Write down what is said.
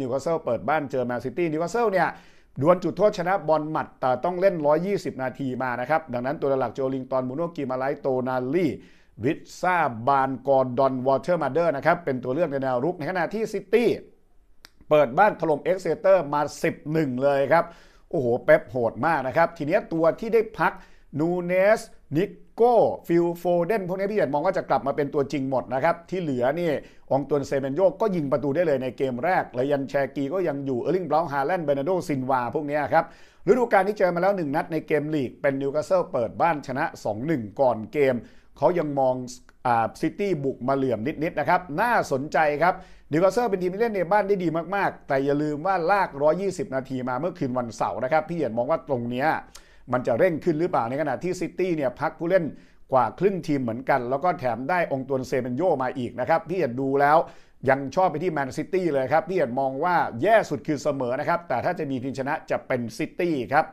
นิวคาสเซิลเปิดบ้านเจอแมนซิตี้นิวคาสเซิลเนี่ยดวลจุดโทษชนะบอลหมัดแต่ต้องเล่น 120 นาทีมานะครับ ดังนั้นตัวหลักโจลิงตันมูโนกิมาไลโตนาลีวิทซาบานกอร์ดอนวอเตอร์มาเดอร์นะครับเป็นตัวเลือกในแนวรุกในขณะที่ซิตี้เปิดบ้านถล่มเอ็กเซเตอร์มา 11 เลยครับ โอ้โห เป๊ปโหดมากนะครับ ทีนี้ตัวที่ได้พัก นูเนสนิโก้ฟิลโฟเดนพวกนี้พี่เหยียดมองว่าจะกลับมาเป็นตัวจริงหมดนะครับ ที่เหลือนี่องตวนเซเมนโยก็ยิงประตูได้เลยในเกมแรกและยันแชกีก็ยังอยู่เออร์ลิงบราวฮาแลนด์เบนาโดซินวาพวกนี้ครับฤดูกาลนี้เจอมาแล้ว 1 นัดในเกมลีก เป็นนิวคาสเซิลเปิดบ้านชนะ 2-1 ก่อนเกม เขายังมองซิตี้บุกมาเหลื่อมนิดๆนะครับ น่าสนใจครับนิวคาสเซิลเป็นทีมที่เล่นในบ้านได้ดีมากๆ แต่อย่าลืมว่าลาก 120 นาทีมาเมื่อคืนวันเสาร์นะครับ พี่เหยียดมองว่าตรงเนี้ย มันจะเร่งขึ้นหรือเปล่าในขณะที่ซิตี้เนี่ยพักผู้เล่นกว่าครึ่งทีมเหมือนกัน แล้วก็แถมได้องค์ตวนเซเมนโยมาอีกนะครับพี่เอ็ดดูแล้วยังชอบไปที่แมนซิตี้เลยครับพี่เอ็ดมองว่าแย่สุดคือเสมอนะครับแต่ถ้าจะมีทีมชนะจะเป็นซิตี้ครับ